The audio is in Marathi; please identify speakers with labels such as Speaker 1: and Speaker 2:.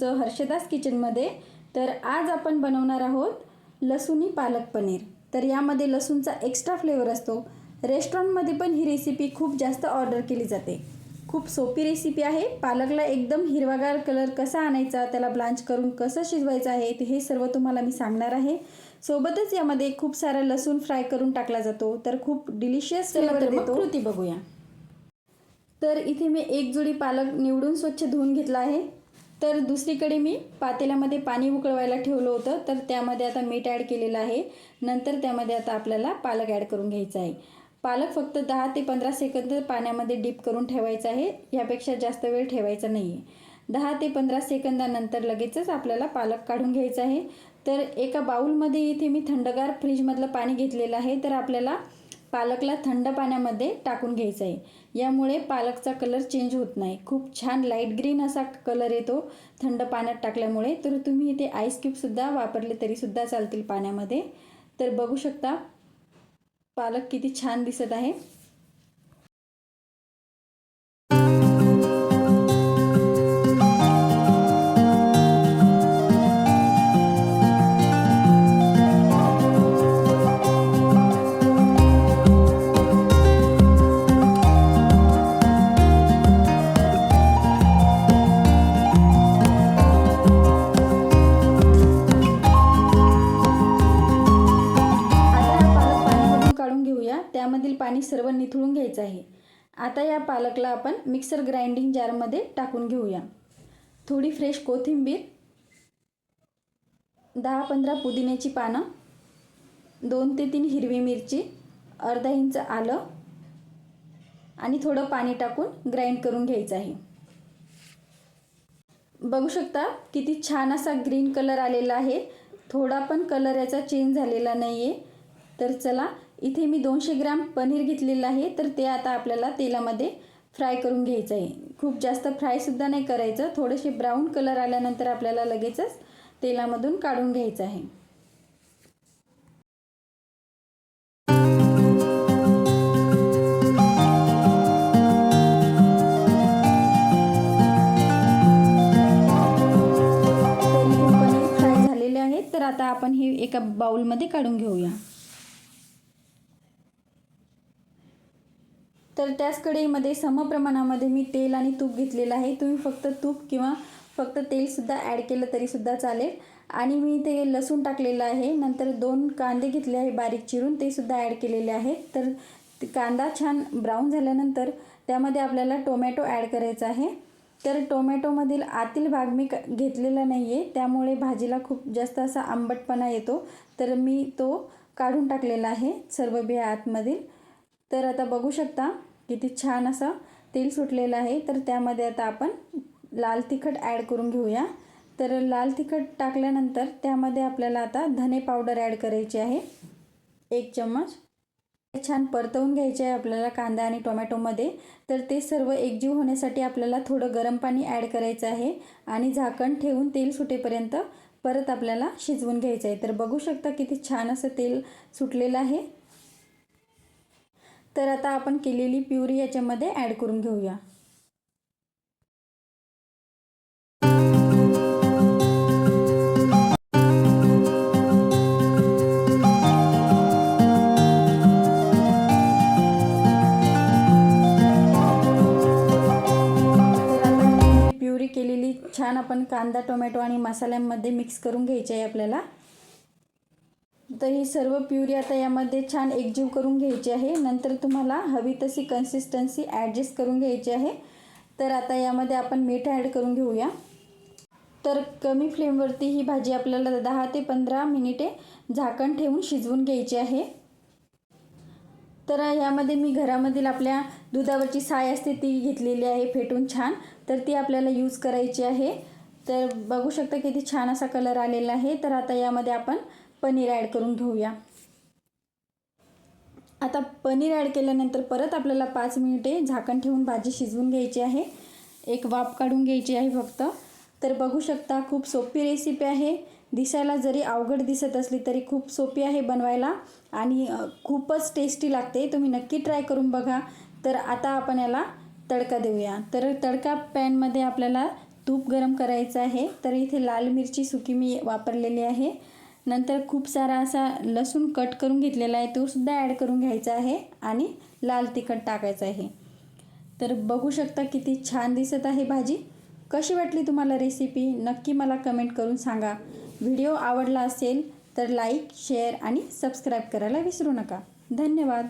Speaker 1: तुमचं हर्षदास किचनमध्ये. तर आज आपण बनवणार आहोत लसुणी पालक पनीर. तर यामध्ये लसूणचा एक्स्ट्रा फ्लेवर असतो. रेस्टॉरंटमध्ये पण ही रेसिपी खूप जास्त ऑर्डर केली जाते. खूप सोपी रेसिपी आहे. पालकला एकदम हिरवागार कलर कसा आणायचा त्याला ब्लांच करून कसं शिजवायचं आहे ते हे सर्व तुम्हाला मी सांगणार आहे. सोबतच यामध्ये खूप सारा लसूण फ्राय करून टाकला जातो. तर खूप डिलिशियस कृती बघूया. तर इथे मी एक जोडी पालक निवडून स्वच्छ धुवून घेतला आहे. तर दुसरीकडे मी पातेल्यामध्ये पाणी उकळवायला ठेवलं होतं तर त्यामध्ये आता मीठ ॲड केलेलं आहे. नंतर त्यामध्ये आता आपल्याला पालक ॲड करून घ्यायचा आहे. पालक फक्त दहा ते पंधरा सेकंद पाण्यामध्ये डीप करून ठेवायचं आहे. ह्यापेक्षा जास्त वेळ ठेवायचा नाही आहे दहा ते पंधरा सेकंदानंतर लगेचच आपल्याला पालक काढून घ्यायचा आहे. तर एका बाऊलमध्ये इथे मी थंडगार फ्रीजमधलं पाणी घेतलेलं आहे. तर आपल्याला पालकला थंड पाण्यामध्ये टाकून घ्यायचं आहे. यामुळे पालकचा कलर चेंज होत नाही. खूप छान लाइट ग्रीन असा कलर येतो थंड पाण्यात टाकल्यामुळे. तर तुम्ही इथे आईस क्यूबसुद्धा वापरले तरीसुद्धा चालतील पाण्यामध्ये. तर बघू शकता पालक किती छान दिसत आहे. घेऊया पाणी सर्व निथळून घ्यायचं आहे. आता या पालकला आपण मिक्सर ग्राइंडिंग जारमध्ये टाकून घेऊया. थोडी फ्रेश कोथिंबीर दहा पंधरा पुदिन्याची पानं दोन ते तीन हिरवी मिरची अर्धा इंच आलं आणि थोडं पाणी टाकून ग्राइंड करून घ्यायचं आहे. बघू शकता किती छान असा ग्रीन कलर आलेला आहे. थोडा पण कलर याचा चेंज झालेला नाही आहे तर चला इथे मी दोनशे ग्राम पनीर घेतलेलं आहे तर ते आता आपल्याला तेलामध्ये फ्राय करून घ्यायचं आहे. खूप जास्त फ्रायसुद्धा नाही करायचं थोडेसे ब्राऊन कलर आल्यानंतर आपल्याला लगेचच तेलामधून काढून घ्यायचं आहे. तर फ्राय झालेले आहेत तर आता आपण हे एका बाउलमध्ये काढून घेऊया. तर त्याच कढईमध्ये समप्रमाणामध्ये मी तेल आणि तूप घेतलेलं आहे. तुम्ही फक्त तूप किंवा फक्त तेलसुद्धा ॲड केलं तरीसुद्धा चालेल. आणि मी ते लसूण टाकलेलं आहे. नंतर दोन कांदे घेतले आहे बारीक चिरून. ते सुद्धा ॲड केलेले आहेत तर कांदा छान ब्राऊन झाल्यानंतर त्यामध्ये आपल्याला टोमॅटो ॲड करायचा आहे. तर टोमॅटोमधील आतील भाग मी क- घेतलेला नाही आहे त्यामुळे भाजीला खूप जास्त असा आंबटपणा येतो. तर मी तो काढून टाकलेला आहे सर्व बिया आतमधील. तर आता बघू शकता. किती छान असं तेल सुटलेलं आहे. तर त्यामध्ये आता आपण लाल तिखट ॲड करून घेऊया. तर लाल तिखट टाकल्यानंतर त्यामध्ये आपल्याला आता धने पावडर ॲड करायची आहे. एक चम्मच. छान परतवून घ्यायचे आहे आपल्याला कांदा आणि टोमॅटोमध्ये तर ते सर्व एकजीव होण्यासाठी आपल्याला थोडं गरम पाणी ॲड करायचं आहे आणि झाकण ठेवून तेल सुटेपर्यंत परत आपल्याला शिजवून घ्यायचं आहे. तर बघू शकता किती छान असं तेल सुटलेलं आहे. तर आता आपण केलेली प्युरी याच्यामध्ये ॲड करून घेऊया. प्युरी केलेली छान आपण कांदा टोमॅटो आणि मसाल्यांमध्ये मिक्स करून घ्यायची आहे आपल्याला. तर ही सर्व प्युरी आता यामध्ये छान एकजीव करून घ्यायची आहे. नंतर तुम्हाला हवी तशी कन्सिस्टन्सी ॲडजस्ट करून घ्यायची आहे. तर आता यामध्ये आपण मीठ ॲड करून घेऊया. तर कमी फ्लेमवरती ही भाजी आपल्याला दहा ते पंधरा मिनिटे झाकण ठेवून शिजवून घ्यायची आहे. तर यामध्ये मी घरामधील आपल्या दुधावरची साय असते ती घेतलेली आहे फेटून छान. तर ती आपल्याला यूज करायची आहे. तर बघू शकता किती छान असा कलर आलेला आहे. तर आता यामध्ये आपण पनीर ॲड करून घेऊया. आता पनीर ॲड केल्यानंतर परत आपल्याला पाच मिनिटे झाकण ठेवून भाजी शिजवून घ्यायची आहे. एक वाफ काढून घ्यायची आहे फक्त. तर बघू शकता खूप सोपी रेसिपी आहे. दिसायला जरी अवघड दिसत असली तरी खूप सोपी आहे बनवायला. आणि खूपच टेस्टी लागते. तुम्ही नक्की ट्राय करून बघा. तर आता आपण याला तडका देऊया. तर तडका पॅनमध्ये आपल्याला तूप गरम करायचं आहे. तर इथे लाल मिरची सुकी मी वापरलेली आहे. नंतर खूप सारा असा लसूण कट करून घेतलेला आहे तो सुद्धा ॲड करून घ्यायचा आहे आणि लाल तिखट टाकायचं आहे. तर बघू शकता किती छान दिसत आहे भाजी. कशी वाटली तुम्हाला रेसिपी नक्की मला कमेंट करून सांगा. व्हिडिओ आवडला असेल तर लाईक शेअर आणि सबस्क्राईब करायला विसरू नका. धन्यवाद.